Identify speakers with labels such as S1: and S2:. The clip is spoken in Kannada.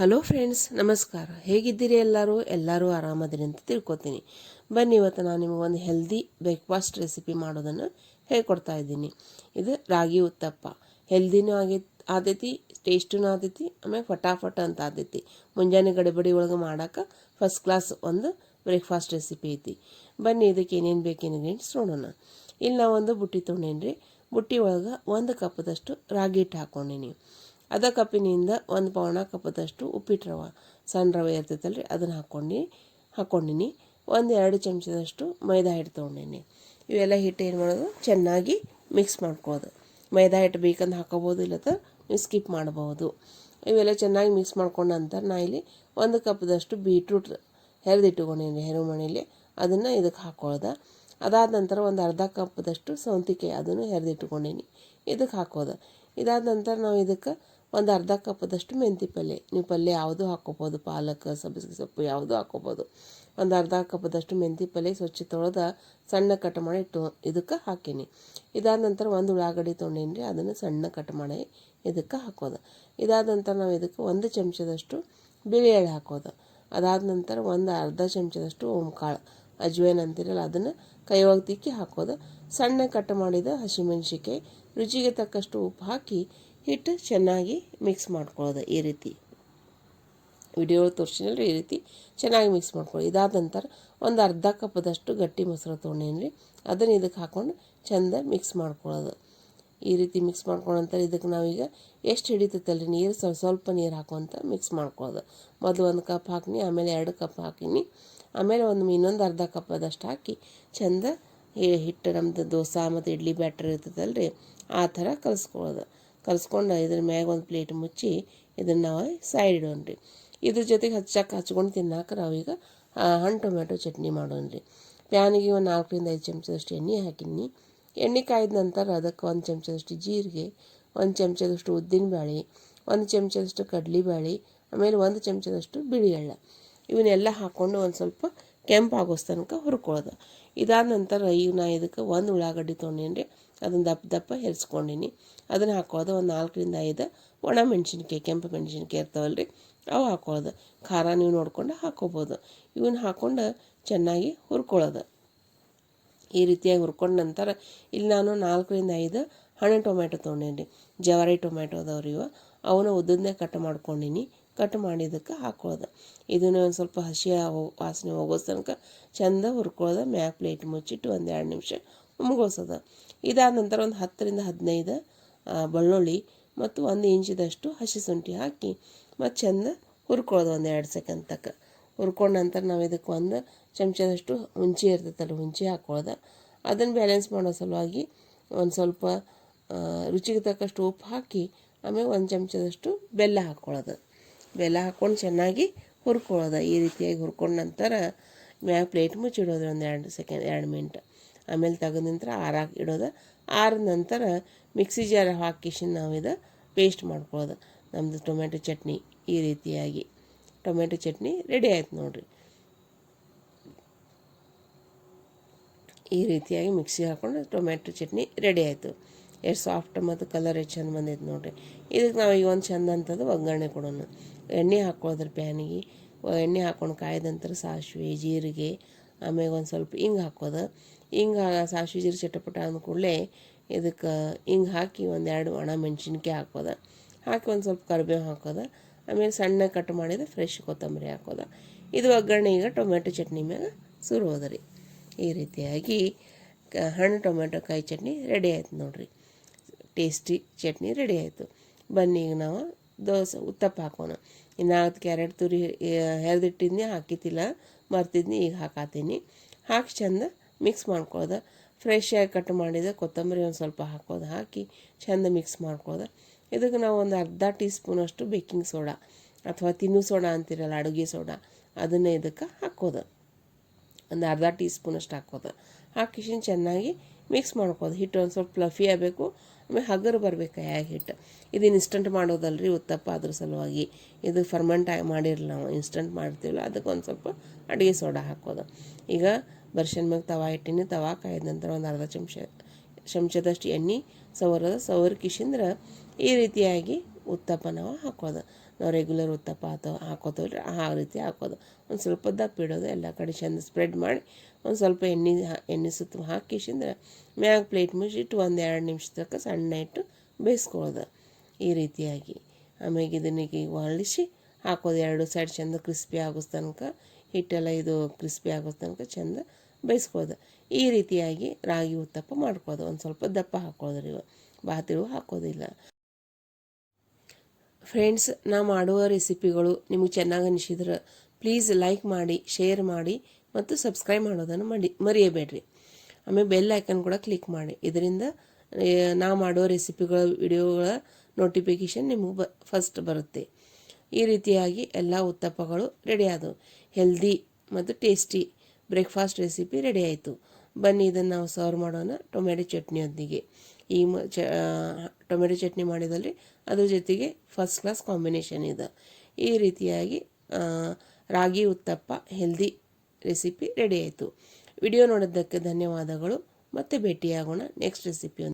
S1: ಹಲೋ ಫ್ರೆಂಡ್ಸ್, ನಮಸ್ಕಾರ. ಹೇಗಿದ್ದೀರಿ ಎಲ್ಲರೂ? ಎಲ್ಲರೂ ಆರಾಮದಿರಿ ಅಂತ ತಿಳ್ಕೊತೀನಿ. ಬನ್ನಿ, ಇವತ್ತು ನಾನು ನಿಮಗೆ ಒಂದು ಹೆಲ್ದಿ ಬ್ರೇಕ್ಫಾಸ್ಟ್ ರೆಸಿಪಿ ಮಾಡೋದನ್ನು ಹೇಳ್ಕೊಡ್ತಾ ಇದ್ದೀನಿ. ಇದು ರಾಗಿ ಉತ್ತಪ್ಪ. ಹೆಲ್ದಿನೂ ಆಗಿ, ಆದೈತಿ ಟೇಸ್ಟೂ ಆದೈತಿ, ಆಮೇಲೆ ಫಟಾಫಟ ಅಂತ ಆದೈತಿ. ಮುಂಜಾನೆ ಗಡಿಬಡಿ ಒಳಗೆ ಮಾಡೋಕೆ ಫಸ್ಟ್ ಕ್ಲಾಸ್ ಒಂದು ಬ್ರೇಕ್ಫಾಸ್ಟ್ ರೆಸಿಪಿ ಐತಿ. ಬನ್ನಿ, ಇದಕ್ಕೆ ಏನೇನು ಬೇಕು ಇಂಗ್ರೀಡಿಯೆಂಟ್ಸ್ ನೋಡೋಣ. ಇಲ್ಲಿ ನಾವು ಒಂದು ಬುಟ್ಟಿ ತೊಗೊಂಡೇನಿ ಬುಟ್ಟಿ ಒಳಗೆ ಒಂದು ಕಪ್ಪದಷ್ಟು ರಾಗಿ ಹಿಟ್ಟು ಹಾಕ್ಕೊಂಡೀನಿ ಅದ ಕಪ್ಪಿನಿಂದ ಒಂದು ಪೌಣ ಕಪ್ಪದಷ್ಟು ಉಪ್ಪಿಟ್ಟು ರವೆ. ಸಣ್ಣ ರವೆ ಇರ್ತೈತಲ್ಲ ರೀ ಅದನ್ನು ಹಾಕ್ಕೊಂಡು ಹಾಕ್ಕೊಂಡಿನಿ ಒಂದು ಎರಡು ಚಮಚದಷ್ಟು ಮೈದಾ ಹಿಟ್ಟು ತೊಗೊಂಡೀನಿ. ಇವೆಲ್ಲ ಹಿಟ್ಟು ಏನು ಮಾಡೋದು? ಚೆನ್ನಾಗಿ ಮಿಕ್ಸ್ ಮಾಡ್ಕೋದು ಮೈದಾ ಹಿಟ್ಟು ಬೇಕಂದ್ರೆ ಹಾಕೋಬೋದು ಇಲ್ಲ ನೀವು ಸ್ಕಿಪ್ ಮಾಡ್ಬೋದು ಇವೆಲ್ಲ ಚೆನ್ನಾಗಿ ಮಿಕ್ಸ್ ಮಾಡ್ಕೊಂಡ ನಂತರ ನಾ ಇಲ್ಲಿ ಒಂದು ಕಪ್ದಷ್ಟು ಬೀಟ್ರೂಟ್ ಹೆರೆದಿಟ್ಟುಕೊಂಡಿನಿ ಹೆರು ಮಣೇಲಿ ಅದನ್ನು ಇದಕ್ಕೆ ಹಾಕೋದು ಅದಾದ ನಂತರ ಒಂದು ಅರ್ಧ ಕಪ್ದಷ್ಟು ಸೌಂತಿಕಾಯಿ ಅದನ್ನು ಹೆರೆದಿಟ್ಟುಕೊಂಡಿನಿ. ಇದಕ್ಕೆ ಹಾಕೋದು ಇದಾದ ನಂತರ ನಾವು ಇದಕ್ಕೆ ಒಂದು ಅರ್ಧ ಕಪ್ಪದಷ್ಟು ಮೆಂತಿ ಪಲ್ಯ ನೀವು ಪಲ್ಯ ಯಾವುದು ಹಾಕ್ಕೋಬೋದು? ಪಾಲಕ್, ಸಬ್ಬಸಿಗೆ ಸೊಪ್ಪು ಯಾವುದು ಹಾಕ್ಕೋಬೋದು? ಒಂದು ಅರ್ಧ ಕಪ್ಪದಷ್ಟು ಮೆಂತಿ ಪಲ್ಯ ಸ್ವಚ್ಛ ತೊಳೆದ ಸಣ್ಣ ಕಟ್ ಮಾಡಿ ಇಟ್ಟು ಇದಕ್ಕೆ ಹಾಕೀನಿ. ಇದಾದ ನಂತರ ಒಂದು ಉಳ್ಳಾಗಡ್ಡಿ ತೊಗೊಂಡೇನಿ ಅದನ್ನು ಸಣ್ಣ ಕಟ್ ಮಾಡಿ ಇದಕ್ಕೆ ಹಾಕೋದು. ಇದಾದ ನಂತರ ನಾವು ಇದಕ್ಕೆ ಒಂದು ಚಮಚದಷ್ಟು ಬಿಳಿ ಎಳ್ಳು ಹಾಕೋದು. ಅದಾದ ನಂತರ ಒಂದು ಅರ್ಧ ಚಮಚದಷ್ಟು ಓಂಕಾಳು. ಅಜ್ವೇನ್ ಅಂತಿರಲ್ಲ, ಅದನ್ನು ಕೈ ತಿಕ್ಕಿ ಹಾಕೋದು. ಸಣ್ಣ ಕಟ್ ಮಾಡಿದ ಹಸಿಮೆಣ್ಸಿಕಾಯಿ ರುಚಿಗೆ ತಕ್ಕಷ್ಟು ಉಪ್ಪು ಹಾಕಿ ಹಿಟ್ಟು ಚೆನ್ನಾಗಿ ಮಿಕ್ಸ್ ಮಾಡ್ಕೊಳ್ಳೋದು ಈ ರೀತಿ. ವಿಡಿಯೋ ರೀ ಈ ರೀತಿ ಚೆನ್ನಾಗಿ ಮಿಕ್ಸ್ ಮಾಡ್ಕೊಳ್ಳಿ. ಇದಾದ ನಂತರ ಒಂದು ಅರ್ಧ ಕಪ್ಪದಷ್ಟು ಗಟ್ಟಿ ಮೊಸರು ತೊಗೊಂಡೇನಿ ಅದನ್ನು ಇದಕ್ಕೆ ಹಾಕ್ಕೊಂಡು ಚೆಂದ ಮಿಕ್ಸ್ ಮಾಡ್ಕೊಳ್ಳೋದು. ಈ ರೀತಿ ಮಿಕ್ಸ್ ನಂತರ ಇದಕ್ಕೆ ನಾವೀಗ ಎಷ್ಟು ಹಿಡಿತೈತಲ್ಲ ನೀರು ಸ್ವಲ್ಪ ಸ್ವಲ್ಪ ನೀರು ಹಾಕುವಂತ ಮಿಕ್ಸ್ ಮಾಡ್ಕೊಳ್ಳೋದು. ಮೊದಲು ಒಂದು ಕಪ್ ಹಾಕಿನಿ, ಆಮೇಲೆ ಎರಡು ಕಪ್ ಹಾಕಿನಿ. ಆಮೇಲೆ ಒಂದು ಇನ್ನೊಂದು ಅರ್ಧ ಕಪ್ಪದಷ್ಟು ಹಾಕಿ ಚೆಂದ ಹಿಟ್ಟು ನಮ್ಮದು ದೋಸೆ ಮತ್ತು ಇಡ್ಲಿ ಬ್ಯಾಟ್ರ್ ರೀ ಆ ಥರ ಕಲಿಸ್ಕೊಳ್ಳೋದು. ಕಲಿಸ್ಕೊಂಡು ಇದ್ರ ಮ್ಯಾಗ ಒಂದು ಪ್ಲೇಟ್ ಮುಚ್ಚಿ ಇದನ್ನು ನಾವು ಸೈಡ್ ಇಡೋಣ ರೀ ಇದ್ರ ಜೊತೆಗೆ ಹಚ್ಚಕ್ಕೆ ಹಚ್ಕೊಂಡು ತಿನ್ನಾಕ ನಾವೀಗ ಹಣ್ಣು ಟೊಮೆಟೊ ಚಟ್ನಿ ಮಾಡೋಣ ರೀ ಪ್ಯಾನಿಗೆ ಒಂದು ನಾಲ್ಕರಿಂದ ಐದು ಚಮಚದಷ್ಟು ಎಣ್ಣೆ ಹಾಕಿನಿ ಎಣ್ಣೆ ಕಾಯ್ದ ನಂತರ ಅದಕ್ಕೆ ಒಂದು ಚಮಚದಷ್ಟು ಜೀರಿಗೆ, ಒಂದು ಚಮಚದಷ್ಟು ಉದ್ದಿನಬೇಳೆ ಒಂದು ಚಮಚದಷ್ಟು ಕಡಲೆಬೇಳೆ ಆಮೇಲೆ ಒಂದು ಚಮಚದಷ್ಟು ಬಿಳಿ ಎಳ್ಳು ಇವನ್ನೆಲ್ಲ ಹಾಕ್ಕೊಂಡು ಒಂದು ಸ್ವಲ್ಪ ಕೆಂಪಾಗೋ ತನಕ ಹುರ್ಕೊಳ್ಳೋದು. ಇದಾದ ನಂತರ ಈಗ ನಾ ಇದಕ್ಕೆ ಒಂದು ಉಳ್ಳಾಗಡ್ಡಿ ತೊಗೊಂಡೇನಿ ಅದನ್ನು ದಪ್ಪ ದಪ್ಪ ಹೆರ್ಸ್ಕೊಂಡೀನಿ. ಅದನ್ನು ಹಾಕೋದು ಒಂದು ನಾಲ್ಕರಿಂದ ಐದು ಒಣ ಮೆಣಸಿನ್ಕಾಯಿ, ಕೆಂಪು ಮೆಣಸಿನ್ಕಾಯಿ ಇರ್ತಾವಲ್ಲ ರೀ ಅವು ಹಾಕೊಳ್ಳೋದು. ಖಾರ ನೀವು ನೋಡ್ಕೊಂಡು ಹಾಕೋಬೋದು. ಇವನ್ನ ಹಾಕ್ಕೊಂಡು ಚೆನ್ನಾಗಿ ಹುರ್ಕೊಳ್ಳೋದು. ಈ ರೀತಿಯಾಗಿ ಹುರ್ಕೊಂಡ ನಂತರ ಇಲ್ಲಿ ನಾನು ನಾಲ್ಕರಿಂದ ಐದು ಹಣ್ಣು ಟೊಮೆಟೊ ತೊಗೊಂಡೇನಿ ಜವಾರಿ ಟೊಮೆಟೊ ಅದಾವ್ರಿ ಇವ. ಅವನ್ನ ಉದ್ದನ್ನೇ ಕಟ್ ಮಾಡ್ಕೊಂಡೀನಿ. ಕಟ್ ಮಾಡಿದ್ದಕ್ಕೆ ಹಾಕೊಳ್ಳೋದು. ಇದನ್ನು ಒಂದು ಸ್ವಲ್ಪ ಹಸಿ ವಾಸನೆ ಹೋಗೋ ತನಕ ಚೆಂದ ಹುರ್ಕೊಳ್ಳೋದು, ಮ್ಯಾಗ ಪ್ಲೇಟ್ ಮುಚ್ಚಿಟ್ಟು ಒಂದು ಎರಡು ನಿಮಿಷ ಮುಗಿಸೋದು ಇದಾದ ನಂತರ ಒಂದು ಹತ್ತರಿಂದ ಹದಿನೈದು ಬೆಳ್ಳುಳ್ಳಿ ಮತ್ತು ಒಂದು ಇಂಚಿದಷ್ಟು ಹಸಿ ಶುಂಠಿ ಹಾಕಿ ಮತ್ತು ಚೆಂದ ಹುರ್ಕೊಳ್ಳೋದು ಒಂದು ಎರಡು ಸೆಕೆಂಡ್ ತಕ್ಕ ಹುರ್ಕೊಂಡ ನಂತರ ನಾವು ಇದಕ್ಕೆ ಒಂದು ಚಮಚದಷ್ಟು ಹುಂಚಿ ಇರ್ತೈತಲ್ಲ, ಹುಂಚಿ ಹಾಕೊಳ್ಳೋದು. ಅದನ್ನು ಬ್ಯಾಲೆನ್ಸ್ ಮಾಡೋ ಸಲುವಾಗಿ ಒಂದು ಸ್ವಲ್ಪ ರುಚಿಗೆ ತಕ್ಕಷ್ಟು ಉಪ್ಪು ಹಾಕಿ ಆಮೇಲೆ ಒಂದು ಚಮಚದಷ್ಟು ಬೆಲ್ಲ ಹಾಕ್ಕೊಳ್ಳೋದು ಬೆಲ್ಲ ಹಾಕ್ಕೊಂಡು ಚೆನ್ನಾಗಿ ಹುರ್ಕೊಳ್ಳೋದು. ಈ ರೀತಿಯಾಗಿ ಹುರ್ಕೊಂಡ ನಂತರ ಮ್ಯಾಗ ಪ್ಲೇಟ್ ಮುಚ್ಚಿಡೋದು ಒಂದು ಎರಡು ಸೆಕೆಂಡ್ ಎರಡು ಮಿನಿಟ್. ಆಮೇಲೆ ತೆಗೆದ ನಂತರ ಆರಾಕಿ ಇಡೋದು. ಆರಿದ ನಂತರ ಮಿಕ್ಸಿ ಜಾರ್ ಹಾಕಿಸಿ ನಾವು ಇದು ಪೇಸ್ಟ್ ಮಾಡ್ಕೊಳ್ಳೋದು ನಮ್ಮದು ಟೊಮೆಟೊ ಚಟ್ನಿ ಈ ರೀತಿಯಾಗಿ. ಟೊಮೆಟೊ ಚಟ್ನಿ ರೆಡಿ ಆಯ್ತು ನೋಡಿರಿ. ಈ ರೀತಿಯಾಗಿ ಮಿಕ್ಸಿ ಹಾಕ್ಕೊಂಡು ಟೊಮೆಟೊ ಚಟ್ನಿ ರೆಡಿ ಆಯಿತು. ಎಷ್ಟು ಸಾಫ್ಟ್ ಮತ್ತು ಕಲರ್ ಎಷ್ಟು ಚಂದ ಬಂದೈತೆ ನೋಡಿರಿ. ಇದಕ್ಕೆ ನಾವು ಈಗ ಒಂದು ಚಂದ ಅಂತದ್ದು ಒಗ್ಗರಣೆ ಕೊಡೋಣ. ಎಣ್ಣೆ ಹಾಕ್ಕೊಳ್ಳೋದ್ರ ಪ್ಯಾನಿಗೆ ಎಣ್ಣೆ ಹಾಕ್ಕೊಂಡು ಕಾಯ್ದ ನಂತರ ಸಾಸಿವೆ, ಜೀರಿಗೆ ಆಮೇಲೆ ಒಂದು ಸ್ವಲ್ಪ ಹಿಂಗೆ ಹಾಕೋದು ಹಿಂಗೆ ಸಾಸಿವೆ, ಜೀರಿಗೆ ಚಟಪಟ ಅಂದ ಕೂಡಲೇ ಇದಕ್ಕೆ ಹಿಂಗೆ ಹಾಕಿ ಒಂದೆರಡು ಒಣ ಮೆಣಸಿನ್ಕಾಯಿ ಹಾಕೋದು ಹಾಕಿ ಒಂದು ಸ್ವಲ್ಪ ಕರಿಬೇವು ಹಾಕೋದು ಆಮೇಲೆ ಸಣ್ಣ ಕಟ್ ಮಾಡಿದ ಫ್ರೆಶ್ ಕೊತ್ತಂಬರಿ ಹಾಕೋದು ಇದು ಒಗ್ಗರಣೆ ಈಗ ಟೊಮೆಟೊ ಚಟ್ನಿ ಮ್ಯಾಗ ಶುರು ರೀ. ಈ ರೀತಿಯಾಗಿ ಹಣ್ಣು ಟೊಮೆಟೊ ಕಾಯಿ ಚಟ್ನಿ ರೆಡಿ ಆಯ್ತು ನೋಡಿರಿ. ಟೇಸ್ಟಿ ಚಟ್ನಿ ರೆಡಿ ಆಯಿತು. ಬನ್ನಿ ಈಗ ನಾವು ದೋಸೆ, ಉತ್ತಪ್ಪ ಹಾಕೋಣ. ಇನ್ನು ನಾಲ್ಕು ಕ್ಯಾರೆಟ್ ತುರಿ ಹೆರೆದಿಟ್ಟಿದ್ನಿ ಹಾಕಿತಿಲ್ಲ ಮರ್ತಿದ್ನಿ ಈಗ ಹಾಕಾತೀನಿ. ಹಾಕಿ ಚೆಂದ ಮಿಕ್ಸ್ ಮಾಡ್ಕೊಳ್ದೆ. ಫ್ರೆಶ್ ಆಗಿ ಕಟ್ ಮಾಡಿದ ಕೊತ್ತಂಬರಿ ಒಂದು ಸ್ವಲ್ಪ ಹಾಕೋದು. ಹಾಕಿ ಚೆಂದ ಮಿಕ್ಸ್ ಮಾಡ್ಕೊಳ್ದೆ. ಇದಕ್ಕೆ ನಾವು ಒಂದು ಅರ್ಧ ಟೀ ಸ್ಪೂನಷ್ಟು ಬೇಕಿಂಗ್ ಸೋಡಾ ಅಥವಾ ತಿನ್ನು ಸೋಡಾ ಅಂತಿರಲ್ಲ, ಅಡುಗೆ ಸೋಡಾ, ಅದನ್ನು ಇದಕ್ಕೆ ಹಾಕೋದು. ಒಂದು ಅರ್ಧ ಟೀ ಸ್ಪೂನಷ್ಟು ಹಾಕೋದು ಹಾಕಿಸಿನ ಚೆನ್ನಾಗಿ ಮಿಕ್ಸ್ ಮಾಡ್ಕೋದು ಹಿಟ್ಟು ಒಂದು ಸ್ವಲ್ಪ ಫ್ಲಫಿ ಆಗಬೇಕು. ಆಮೇಲೆ ಹಗರು ಬರಬೇಕು ಯಾವ ಹಿಟ್ಟು ಇದು ಇನ್ಸ್ಟಂಟ್ ಮಾಡೋದಲ್ರಿ ಉತ್ತಪ್ಪ ಅದ್ರ ಸಲುವಾಗಿ. ಇದು ಫರ್ಮೆಂಟ್ ಆಗಿ ಮಾಡಿರಲ್ಲ ನಾವು. ಇನ್ಸ್ಟಂಟ್ ಮಾಡ್ತೀವಲ್ಲ, ಅದಕ್ಕೆ ಒಂದು ಸ್ವಲ್ಪ ಅಡುಗೆ ಸೋಡಾ ಹಾಕೋದು ಈಗ ಬರ್ಷನ್ ಮ್ಯಾಗ ತವಾ ಇಟ್ಟಿನಿ. ತವಾ ಕಾಯ್ದ ನಂತರ ಒಂದು ಅರ್ಧ ಚಮಚ, ಚಮಚದಷ್ಟು ಎಣ್ಣೆ, ಸವರದ ಸವರ್ ಕಿಶಿಂದ್ರೆ ಈ ರೀತಿಯಾಗಿ ಉತ್ತಪ್ಪ ನಾವು ಹಾಕೋದು ನಾವು ರೆಗ್ಯುಲರ್ ಉತ್ತಪ್ಪ ಅಥವಾ ಹಾಕೋತೀವಲ್ರಿ ಆ ರೀತಿ ಹಾಕೋದು. ಒಂದು ಸ್ವಲ್ಪ ದಪ್ಪ ಇಡೋದು ಎಲ್ಲ ಕಡೆ ಚೆಂದ ಸ್ಪ್ರೆಡ್ ಮಾಡಿ ಒಂದು ಸ್ವಲ್ಪ ಎಣ್ಣೆ ಎಣ್ಣೆ ಸುತ್ತ ಹಾಕಿಸಿಂದ್ರೆ ಮ್ಯಾಗ ಪ್ಲೇಟ್ ಮುಚ್ಚಿಟ್ಟು ಒಂದು ಎರಡು ನಿಮಿಷ ತನಕ ಸಣ್ಣ ಇಟ್ಟು ಬೇಯಿಸ್ಕೊಳ್ಳೋದು ಈ ರೀತಿಯಾಗಿ. ಆಮೇಲೆ ಇದನ್ನ ಈಗ ಹೊಳಿಸಿ ಹಾಕೋದು, ಎರಡು ಸೈಡ್ ಚೆಂದ ಕ್ರಿಸ್ಪಿ ಆಗೋ ತನಕ, ಹಿಟ್ಟೆಲ್ಲ ಇದು ಕ್ರಿಸ್ಪಿ ಆಗೋ ತನಕ ಚೆಂದ ಬೇಯಿಸ್ಕೊಳ್ಳೋದು. ಈ ರೀತಿಯಾಗಿ ರಾಗಿ ಉತ್ತಪ್ಪ ಮಾಡ್ಕೋದು ಒಂದು ಸ್ವಲ್ಪ ದಪ್ಪ ಹಾಕೋದ್ರಿ ಬಾತಿರು ಹಾಕೋದಿಲ್ಲ. ಫ್ರೆಂಡ್ಸ್ ನಾ ಮಾಡುವ ರೆಸಿಪಿಗಳು ನಿಮಗೆ ಚೆನ್ನಾಗಿ ಅನಿಸಿದ್ರೆ ಪ್ಲೀಸ್ ಲೈಕ್ ಮಾಡಿ ಶೇರ್ ಮಾಡಿ ಮತ್ತು ಸಬ್ಸ್ಕ್ರೈಬ್ ಮಾಡೋದನ್ನು ಮಾಡಿ, ಮರೆಯಬೇಡ್ರಿ. ಆಮೇಲೆ ಬೆಲ್ ಐಕನ್ ಕೂಡ ಕ್ಲಿಕ್ ಮಾಡಿ. ಇದರಿಂದ ನಾ ಮಾಡುವ ರೆಸಿಪಿಗಳ ವಿಡಿಯೋಗಳ ನೋಟಿಫಿಕೇಷನ್ ನಿಮಗೆ ಬ ಫಸ್ಟ್ ಬರುತ್ತೆ. ಈ ರೀತಿಯಾಗಿ ಎಲ್ಲ ಉತ್ತಪ್ಪಗಳು ರೆಡಿ ಆದವು. ಹೆಲ್ದಿ ಮತ್ತು ಟೇಸ್ಟಿ ಬ್ರೇಕ್ಫಾಸ್ಟ್ ರೆಸಿಪಿ ರೆಡಿ ಆಯಿತು. ಬನ್ನಿ, ಇದನ್ನು ನಾವು ಸರ್ವ್ ಮಾಡೋಣ ಟೊಮೆಟೊ ಚಟ್ನಿಯೊಂದಿಗೆ. ಈ ಮ ಚ ಟೊಮೆಟೊ ಚಟ್ನಿ ಮಾಡಿದಲ್ಲಿ ಅದ್ರ ಜೊತೆಗೆ ಫಸ್ಟ್ ಕ್ಲಾಸ್ ಕಾಂಬಿನೇಷನ್ ಇದೆ. ಈ ರೀತಿಯಾಗಿ ragi, uttappa healthy recipe ready ಆಯಿತು. ವಿಡಿಯೋ ನೋಡಿದ್ದಕ್ಕೆ ಧನ್ಯವಾದಗಳು. ಮತ್ತೆ ಭೇಟಿಯಾಗೋಣ. Next recipe